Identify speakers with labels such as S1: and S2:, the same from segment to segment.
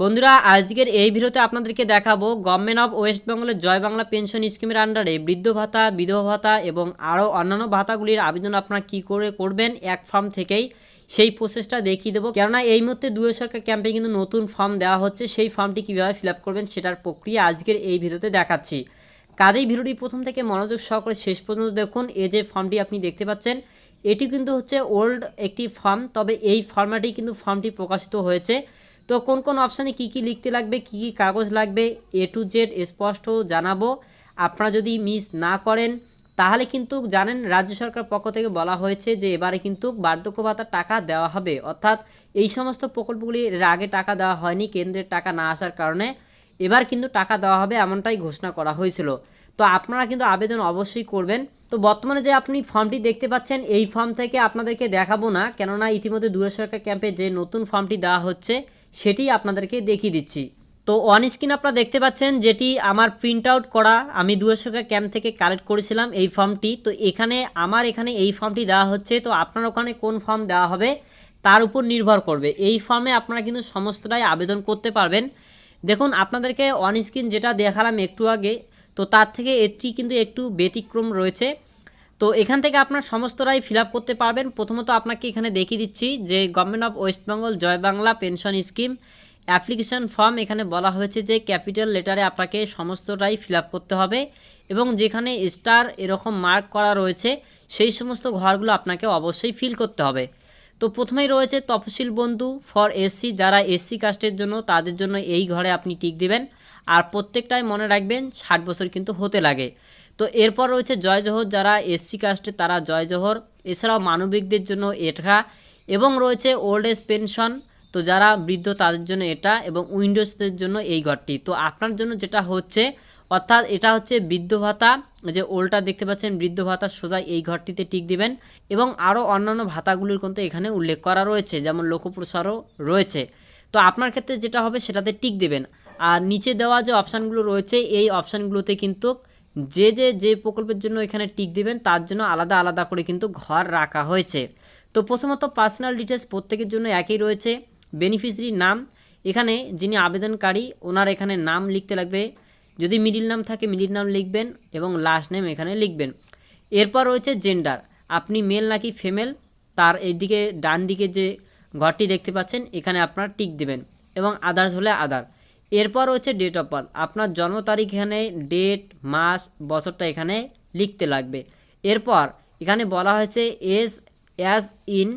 S1: বন্ধুরা, আজকের এই ভিডিওতে আপনাদেরকে দেখাবো গভর্নমেন্ট অফ ওয়েস্ট বেঙ্গলের জয় বাংলা পেনশন স্কিমের আন্ডারে বৃদ্ধ ভাতা, বিধবা ভাতা এবং আরও অন্যান্য ভাতাগুলির আবেদন আপনারা কী করে করবেন এক ফর্ম থেকেই সেই প্রসেসটা দেখিয়ে দেবো। কেননা এই মুহূর্তে দুয়ে সরকার ক্যাম্পে কিন্তু নতুন ফর্ম দেওয়া হচ্ছে, সেই ফর্মটি কীভাবে ফিল করবেন সেটার প্রক্রিয়া আজকের এই ভিডিওতে দেখাচ্ছি। কাজেই ভিডিওটি প্রথম থেকে মনোযোগ সহকারে শেষ পর্যন্ত দেখুন, এই যে ফর্মটি আপনি দেখতে পাচ্ছেন, এটি কিন্তু হচ্ছে ওল্ড একটি ফর্ম তবে এই ফর্ম্যাটেই কিন্তু ফর্মটি প্রকাশিত হয়েছে। তো কোন কোন অপশানে কি কি লিখতে লাগবে, কি কি কাগজ লাগবে এ টু জেড স্পষ্ট জানাব। আপনারা যদি মিস না করেন, তাহলে কিন্তু জানেন রাজ্য সরকার পক্ষ থেকে বলা হয়েছে যে এবারে কিন্তু বার্ধক্য ভাতার টাকা দেওয়া হবে। অর্থাৎ এই সমস্ত প্রকল্পগুলি আগে টাকা দেওয়া হয়নি, কেন্দ্রের টাকা না আসার কারণে এবার কিন্তু টাকা দেওয়া হবে এমনটাই ঘোষণা করা হয়েছিল। তো আপনারা কিন্তু আবেদন অবশ্যই করবেন। তো বর্তমানে যে আপনি ফর্মটি দেখতে পাচ্ছেন, এই ফর্ম থেকে আপনাদেরকে দেখাবো না। কেননা ইতিমধ্যে দূর সরকার ক্যাম্পে যে নতুন ফর্মটি দেওয়া হচ্ছে সেটি আপনাদেরকে দেখিয়ে দিচ্ছি। তো অন স্ক্রিন আপনারা দেখতে পাচ্ছেন যেটি আমার প্রিন্ট আউট করা, আমি সরকার ক্যাম্প থেকে কালেক্ট করেছিলাম এই ফর্মটি তো এখানে, আমার এখানে এই ফর্মটি দেওয়া হচ্ছে। তো আপনার ওখানে কোন ফর্ম দেওয়া হবে, তার উপর নির্ভর করবে। এই ফর্মে আপনারা কিন্তু সমস্তটাই আবেদন করতে পারবেন। দেখুন, আপনাদেরকে অন স্ক্রিন যেটা দেখালাম একটু আগে, তো তার থেকে এটি কিন্তু একটু ব্যতিক্রম রয়েছে। তো এখান থেকে আপনার সমস্তটাই ফিল আপ করতে পারবেন। প্রথমত আপনাকে এখানে দেখিয়ে দিচ্ছি যে government of West Bengal Joy Bangla pension scheme application form এখানে বলা হয়েছে যে ক্যাপিটাল লেটারে আপনাকে সমস্তটাই ফিল করতে হবে এবং যেখানে স্টার এরকম মার্ক করা রয়েছে, সেই সমস্ত ঘরগুলো আপনাকে অবশ্যই ফিল করতে হবে। তো প্রথমেই রয়েছে তফসিল বন্ধু ফর এসসি যারা এসসি কাস্টের জন্য তাদের জন্য এই ঘরে আপনি টিক দিবেন। আর প্রত্যেকটাই মনে রাখবেন, ষাট বছর কিন্তু হতে লাগে। তো এরপর রয়েছে জয় জোহর যারা এসসি কাস্টে তারা জয় জোহর। এছাড়াও মানবিকদের জন্য এটা এবং রয়েছে ওল্ড এজ পেনশন তো যারা বৃদ্ধ তাদের জন্য এটা এবং উইন্ডোজদের জন্য এই ঘরটি। তো আপনার জন্য যেটা হচ্ছে, অর্থাৎ এটা হচ্ছে বৃদ্ধ ভাতা যে ওল্ডটা দেখতে পাচ্ছেন, বৃদ্ধ ভাতা সোজা এই ঘরটিতে টিক দিবেন এবং আরও অন্যান্য ভাতাগুলির কিন্তু এখানে উল্লেখ করা রয়েছে, যেমন লোকপ্রসারও রয়েছে। তো আপনার ক্ষেত্রে যেটা হবে সেটাতে টিক দেবেন। আর নিচে দেওয়া যে অপশানগুলো রয়েছে, এই অপশানগুলোতে কিন্তু যে যে যে প্রকল্পের জন্য এখানে টিক দিবেন, তার জন্য আলাদা আলাদা করে কিন্তু ঘর রাখা হয়েছে। তো প্রথমত পার্সোনাল ডিটেলস প্রত্যেকের জন্য একই রয়েছে। বেনিফিশিয়ারির নাম, এখানে যিনি আবেদনকারী, ওনার এখানে নাম লিখতে লাগবে। যদি মিডিল নাম থাকে মিডিল নাম লিখবেন এবং লাস্ট নেম এখানে লিখবেন। এরপর রয়েছে জেন্ডার আপনি মেল নাকি ফিমেল তার এইদিকে ডান দিকে যে ঘরটি দেখতে পাচ্ছেন, এখানে আপনার টিক দেবেন এবং আদার্স হলে আদার এরপর হচ্ছে ডেট অফ বার্থ আপনার জন্ম তারিখ এখানে ডেট মাস, বছরটা এখানে লিখতে লাগবে। এরপর এখানে বলা হয়েছে as as in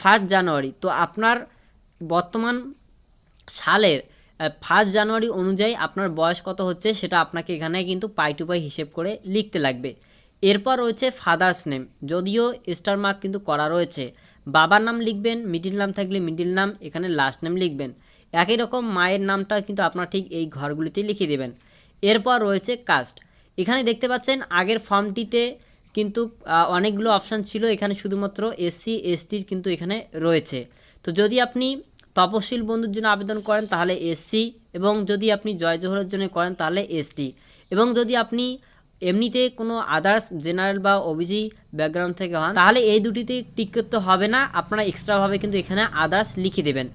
S1: first January তো আপনার বর্তমান সালের ফার্স্ট জানুয়ারি অনুযায়ী আপনার বয়স কত হচ্ছে সেটা আপনাকে এখানে কিন্তু পাই টু পাই হিসেব করে লিখতে লাগবে। এরপর রয়েছে ফাদার্স নেম যদিও স্টার মার্ক কিন্তু করা রয়েছে। বাবার নাম লিখবেন মিডিল নাম থাকলে মিডিল নাম এখানে লাস্ট নেম লিখবেন। একই রকম মায়ের নামটা কিন্তু আপনার ঠিক এই ঘরগুলিতে লিখে দেবেন। এরপর রয়েছে কাস্ট। এখানে দেখতে পাচ্ছেন আগের ফর্মটিতে কিন্তু অনেকগুলো অপশান ছিল। এখানে শুধুমাত্র এসসি এসটির কিন্তু এখানে রয়েছে। তো যদি আপনি তপশিল বন্ধুর জন্য আবেদন করেন, তাহলে এসসি এবং যদি আপনি জয় জোহরের জন্য করেন, তাহলে এসটি এবং যদি আপনি এমনিতে কোনো আদার্স জেনারেল বা ওবিজি ব্যাকগ্রাউন্ড থেকে হন, তাহলে এই দুটিতে টিক করতে হবে না। আপনারা এক্সট্রাভাবে কিন্তু এখানে আদার্স লিখে দেবেন।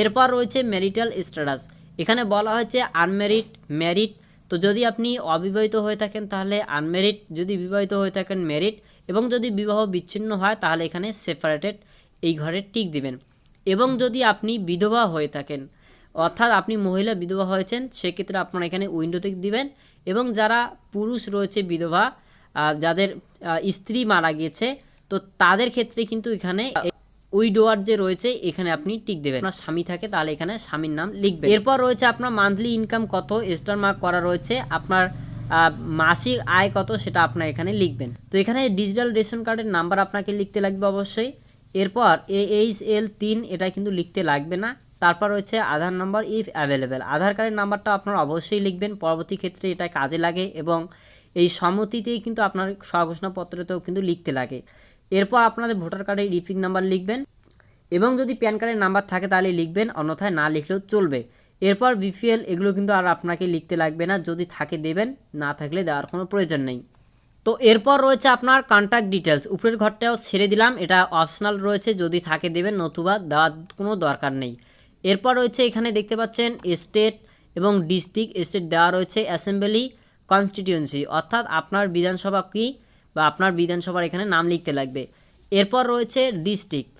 S1: এরপর রয়েছে ম্যারিটাল স্ট্যাটাস এখানে বলা হয়েছে আনম্যারিড ম্যারিড তো যদি আপনি অবিবাহিত হয়ে থাকেন, তাহলে আনম্যারিড যদি বিবাহিত হয়ে থাকেন ম্যারিড এবং যদি বিবাহ বিচ্ছিন্ন হয়, তাহলে এখানে সেপারেটেড এই ঘরে টিক দিবেন। এবং যদি আপনি বিধবা হয়ে থাকেন, অর্থাৎ আপনি মহিলা বিধবা হয়েছেন, সেক্ষেত্রে আপনারা এখানে উইন্ডো উইন্ডোতে দিবেন। এবং যারা পুরুষ রয়েছে বিধবা যাদের স্ত্রী মারা গিয়েছে, তো তাদের ক্ষেত্রে কিন্তু এখানে উইডোয়ার যে রয়েছে, এখানে আপনি টিক দেবেন। আপনার স্বামী থাকে, তাহলে এখানে স্বামীর নাম লিখবেন। এরপর রয়েছে আপনার মান্থলি ইনকাম কত স্টার মার্ক করা রয়েছে, আপনার মাসিক আয় কত, সেটা আপনার এখানে লিখবেন। তো এখানে ডিজিটাল রেশন কার্ডের নাম্বার আপনাকে লিখতে লাগবে অবশ্যই। এরপর এ এইচ এল তিন এটা কিন্তু লিখতে লাগবে না। তারপর রয়েছে Aadhaar number if available Aadhaar কার্ডের নাম্বারটা আপনার অবশ্যই লিখবেন। পরবর্তী ক্ষেত্রে এটা কাজে লাগে এবং এই সম্মতিতেই কিন্তু আপনার স্বঘোষণাপত্রতেও কিন্তু লিখতে লাগে। এরপর আপনাদের ভোটার কার্ডের রিপিং নাম্বার লিখবেন এবং যদি প্যান কার্ডের নাম্বার থাকে তাহলে লিখবেন, অন্যথায় না লিখলেও চলবে। এরপর বিপিএল, এগুলো কিন্তু আর আপনাকে লিখতে লাগবে না, যদি থাকে দেবেন, না থাকলে দেওয়ার কোনো প্রয়োজন নেই। তো এরপর রয়েছে আপনার কন্ট্যাক্ট ডিটেলস উপরের ঘরটাও ছেড়ে দিলাম, এটা অপশনাল রয়েছে, যদি থাকে দেবেন, নতুবা দেওয়ার কোনো দরকার নেই। এরপর রয়েছে এখানে দেখতে পাচ্ছেন স্টেট এবং ডিস্ট্রিক্ট স্টেট দেওয়া রয়েছে অ্যাসেম্বলি কনস্টিটিউয়েন্সি অর্থাৎ আপনার বিধানসভা কী? বা আপনার বিধানসভার এখানে নাম লিখতে লাগবে। এরপর রয়েছে ডিস্ট্রিক্ট।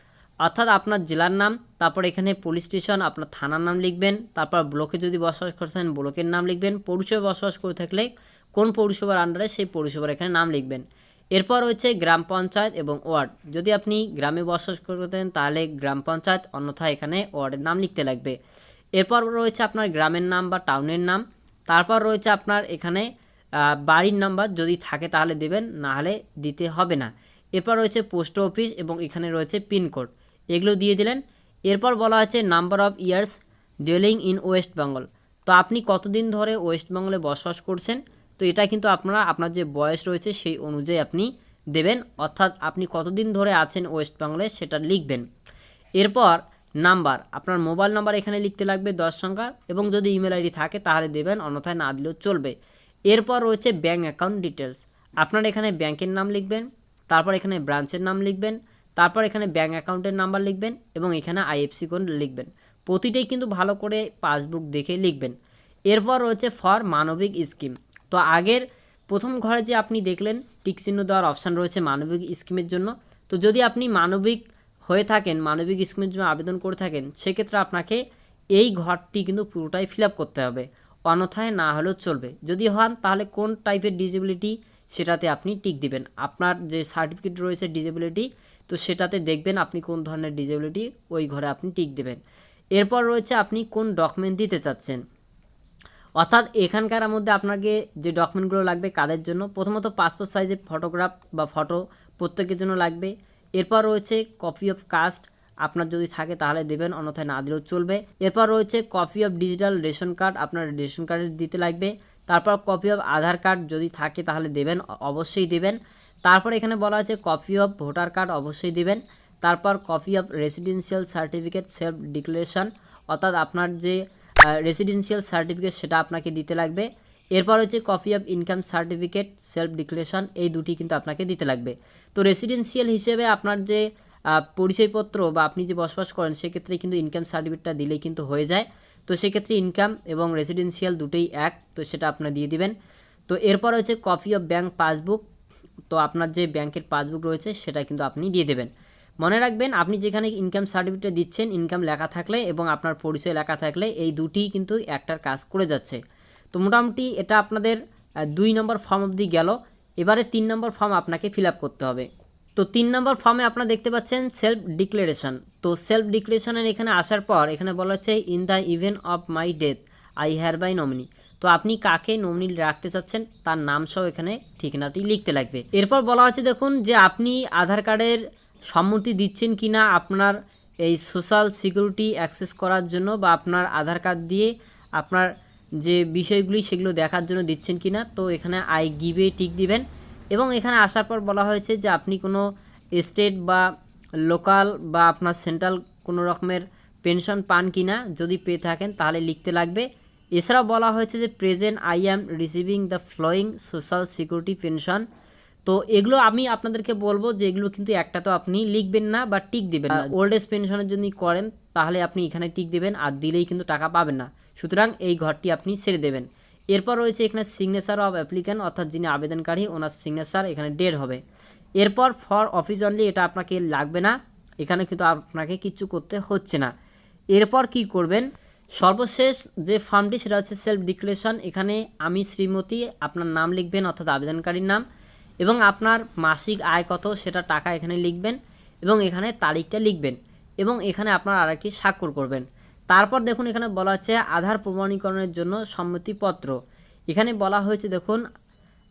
S1: অর্থাৎ আপনার জেলার নাম, তারপর এখানে পুলিশ স্টেশন, আপনার থানার নাম লিখবেন, তারপর ব্লকে যদি বসবাস করছেন ব্লকের নাম লিখবেন। পৌরসভায় বসবাস করে থাকলে কোন পৌরসভার আন্ডারে সেই পৌরসভার এখানে নাম লিখবেন। এরপর রয়েছে গ্রাম পঞ্চায়েত এবং ওয়ার্ড। যদি আপনি গ্রামে বসবাস করতেন তাহলে গ্রাম পঞ্চায়েত অন্যথায় এখানে ওয়ার্ডের নাম লিখতে লাগবে। এরপর রয়েছে আপনার গ্রামের নাম বা টাউনের নাম। তারপর রয়েছে আপনার এখানে বাড়ির নাম্বার যদি থাকে তাহলে দেবেন, না হলে দিতে হবে না। এরপর রয়েছে পোস্ট অফিস এবং এখানে রয়েছে পিনকোড এগুলো দিয়ে দিলেন। এরপর বলা আছে number of years dwelling in West Bengal. তো আপনি কতদিন ধরে ওয়েস্ট বেঙ্গলে বসবাস করছেন? তো এটা কিন্তু আপনারা, আপনার যে বয়স রয়েছে সেই অনুযায়ী আপনি দেবেন। অর্থাৎ আপনি কতদিন ধরে আছেন ওয়েস্ট বেঙ্গলে সেটা লিখবেন। এরপর নাম্বার, আপনার মোবাইল নাম্বার এখানে লিখতে লাগবে দশ সংখ্যা এবং যদি ইমেল আইডি থাকে তাহলে দেবেন, অন্যথায় না দিলেও চলবে। এরপর রয়েছে ব্যাঙ্ক অ্যাকাউন্ট ডিটেলস আপনার এখানে ব্যাংকের নাম লিখবেন, তারপর এখানে ব্রাঞ্চের নাম লিখবেন, তারপর এখানে ব্যাঙ্ক অ্যাকাউন্টের নাম্বার লিখবেন এবং এখানে আইএফসি কোড লিখবেন। প্রতিটাই কিন্তু ভালো করে পাসবুক দেখে লিখবেন। এরপর রয়েছে ফর মানবিক স্কিম তো আগের প্রথম ঘরে যে আপনি দেখলেন, টিক চিহ্ন দেওয়ার অপশান রয়েছে মানবিক স্কিমের জন্য। তো যদি আপনি মানবিক হয়ে থাকেন, মানবিক স্কিমের জন্য আবেদন করে থাকেন, সেক্ষেত্রে আপনাকে এই ঘরটি কিন্তু পুরোটাই ফিল করতে হবে। অন্যথায় না হলেও চলবে। যদি হন, তাহলে কোন টাইপের ডিজেবিলিটি সেটাতে আপনি টিক দিবেন? আপনার যে সার্টিফিকেট রয়েছে ডিজেবিলিটি তো সেটাতে দেখবেন আপনি কোন ধরনের ডিজেবিলিটি ওই ঘরে আপনি টিক দেবেন। এরপর রয়েছে আপনি কোন ডকুমেন্ট দিতে চাচ্ছেন? অর্থাৎ এখানকার মধ্যে আপনাকে যে ডকুমেন্টগুলো লাগবে কাদের জন্য? প্রথমত পাসপোর্ট সাইজের ফটোগ্রাফ বা ফটো প্রত্যেকের জন্য লাগবে। এরপর রয়েছে কপি অফ কাস্ট আপনার যদি থাকে তাহলে দেবেন, অন্যথায় না দিলেও চলবে। এরপর রয়েছে copy of digital ration card আপনার রেশন কার্ডের দিতে লাগবে। তারপর কপি অফ আধার কার্ড যদি থাকে তাহলে দেবেন অবশ্যই দেবেন। তারপর এখানে বলা আছে কপি অফ ভোটার কার্ড অবশ্যই দেবেন। তারপর copy of residential certificate self declaration অর্থাৎ আপনার যে রেসিডেন্সিয়াল সার্টিফিকেট সেটা আপনাকে দিতে লাগবে। এরপর হচ্ছে copy of income certificate self declaration এই দুটি কিন্তু আপনাকে দিতে লাগবে। তো রেসিডেন্সিয়াল হিসেবে আপনার যে পরিচয়পত্র বা আপনি যে বসবাস করেন, সেক্ষেত্রে কিন্তু ইনকাম সার্টিফিকেটটা দিলেই কিন্তু হয়ে যায়। তো সেক্ষেত্রে ইনকাম এবং রেসিডেন্সিয়াল দুটোই এক, তো সেটা আপনার দিয়ে দিবেন। তো এরপর হচ্ছে কপি অফ ব্যাংক পাসবুক তো আপনার যে ব্যাংকের পাসবুক রয়েছে, সেটা কিন্তু আপনি দিয়ে দেবেন। মনে রাখবেন, আপনি যেখানে ইনকাম সার্টিফিকেট দিচ্ছেন ইনকাম লেখা থাকলে এবং আপনার পরিচয় লেখা থাকলে, এই দুটিই কিন্তু একটার কাজ করে যাচ্ছে। তো মোটামুটি এটা আপনাদের দুই নম্বর ফর্ম অবধি গেল। এবারে তিন নম্বর ফর্ম আপনাকে ফিল করতে হবে। তো তিন নম্বর ফর্মে আপনারা দেখতে পাচ্ছেন সেলফ ডিক্লারেশন তো সেলফ ডিক্লারেশনের এখানে আসার পর এখানে বলা হচ্ছে in the event of my death I hereby nominee তো আপনি কাকে নমিনি রাখতে চাচ্ছেন, তার নাম সহ এখানে ঠিকানাটি লিখতে লাগবে। এরপর বলা হচ্ছে, দেখুন যে আপনি আধার কার্ডের সম্মতি দিচ্ছেন কি না আপনার এই সোশ্যাল সিকিউরিটি অ্যাক্সেস করার জন্য বা আপনার আধার কার্ড দিয়ে আপনার যে বিষয়গুলি সেগুলো দেখার জন্য দিচ্ছেন কি না তো এখানে আই গিভে টিক দিবেন। এবং এখানে আসার পর বলা হয়েছে যে আপনি কোনো স্টেট বা লোকাল বা আপনার সেন্ট্রাল কোনো রকমের পেনশন পান কি না যদি পেয়ে থাকেন তাহলে লিখতে লাগবে। এছাড়াও বলা হয়েছে যে present I am receiving the following social security pension. তো এগুলো আমি আপনাদেরকে বলব যে এগুলো কিন্তু একটা তো আপনি লিখবেন না বা টিক দেবেন না। ওল্ড এজ পেনশনের যদি করেন তাহলে আপনি এখানে টিক দেবেন আর দিলেই কিন্তু টাকা পাবেন না। সুতরাং এই ঘরটি আপনি ছেড়ে দেবেন। এরপর রয়েছে এখানে সিগনেচার অফ অ্যাপ্লিক্যান্ট অর্থাৎ যিনি আবেদনকারী, ওনার সিগনেচার এখানে ডেট হবে। এরপর ফর অফিস অনলি এটা আপনাকে লাগবে না। এখানে কিন্তু আপনাকে কিচ্ছু করতে হচ্ছে না। এরপর কি করবেন? সর্বশেষ যে ফর্মটি সেটা হচ্ছে সেলফ ডিক্লারেশন এখানে আমি শ্রীমতী, আপনার নাম লিখবেন, অর্থাৎ আবেদনকারীর নাম, এবং আপনার মাসিক আয় কত, সেটা টাকা এখানে লিখবেন, এবং এখানে তারিখটা লিখবেন, এবং এখানে আপনার আরেকটি স্বাক্ষর করবেন। তারপর দেখুন এখানে বলা হচ্ছে আধার প্রমাণীকরণের জন্য সম্মতিপত্র। এখানে বলা হয়েছে দেখুন,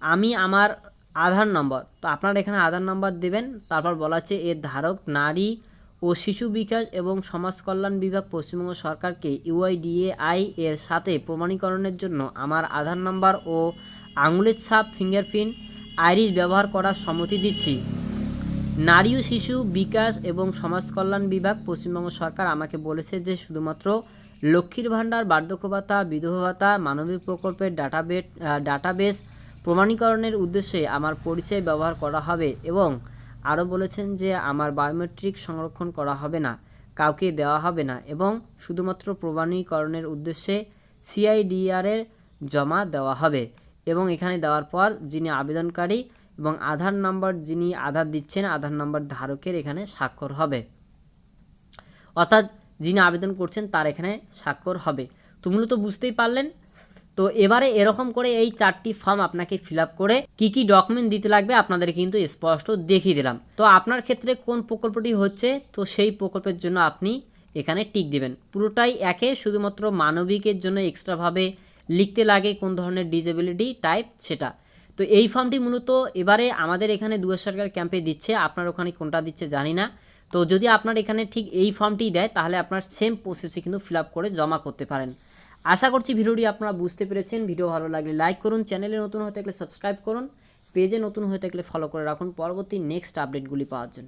S1: আমি আমার আধার নম্বর, তো আপনারা এখানে আধার নম্বর দেবেন, তারপর বলা হচ্ছে এর ধারক নারী ও শিশু বিকাশ এবং সমাজ কল্যাণ বিভাগ পশ্চিমবঙ্গ সরকারকে ইউআইডিএআই এর সাথে প্রমাণীকরণের জন্য আমার আধার নম্বর ও আঙুলের ছাপ, ফিঙ্গারপ্রিন্ট আইরিস ব্যবহার করার সম্মতি দিচ্ছি। নারী ও শিশু, বিকাশ এবং সমাজ কল্যাণ বিভাগ, পশ্চিমবঙ্গ সরকার আমাকে বলেছে যে শুধুমাত্র লক্ষ্মীর ভাণ্ডার, বার্ধক্য ভাতা, বিধবা ভাতা, মানবিক প্রকল্পের ডাটাবেট ডাটাবেস প্রমাণীকরণের উদ্দেশ্যে আমার পরিচয় ব্যবহার করা হবে এবং আরও বলেছেন যে আমার বায়োমেট্রিক সংরক্ষণ করা হবে না, কাউকে দেওয়া হবে না এবং শুধুমাত্র প্রমাণীকরণের উদ্দেশ্যে সিআইডিআরের জমা দেওয়া হবে এবং এখানে দেওয়ার পর যিনি আবেদনকারী এবং আধার নাম্বার যিনি আধার দিচ্ছেন, আধার নাম্বার ধারকের এখানে স্বাক্ষর হবে। অর্থাৎ যিনি আবেদন করছেন তার এখানে স্বাক্ষর হবে। তো মূলত বুঝতেই পারলেন? তো এবারে এরকম করে এই চারটি ফর্ম আপনাকে ফিল করে কি কি ডকুমেন্ট দিতে লাগবে আপনাদের কিন্তু স্পষ্ট দেখিয়ে দিলাম। তো আপনার ক্ষেত্রে কোন প্রকল্পটি হচ্ছে, তো সেই প্রকল্পের জন্য আপনি এখানে টিক দিবেন। পুরোটাই একে, শুধুমাত্র মানবিকের জন্য এক্সট্রাভাবে লিখতে লাগে কোন ধরনের ডিজেবিলিটি টাইপ সেটা। তো এই ফর্মটি মূলত এবারে আমাদের এখানে দুয়ার সরকার ক্যাম্পে দিচ্ছে। আপনার ওখানে কোনটা দিচ্ছে জানি না। তো যদি আপনার এখানে ঠিক এই ফর্মটি দেয়, তাহলে আপনার সেম প্রসেসে কিন্তু ফিল করে জমা করতে পারেন। আশা করছি ভিডিওটি আপনারা বুঝতে পেরেছেন। ভিডিও ভালো লাগলে লাইক করুন, চ্যানেলে নতুন হয়ে থাকলে সাবস্ক্রাইব করুন, পেজে নতুন হয়ে থাকলে ফলো করে রাখুন। পরবর্তী নেক্সট আপডেটগুলি পাওয়ার জন্য।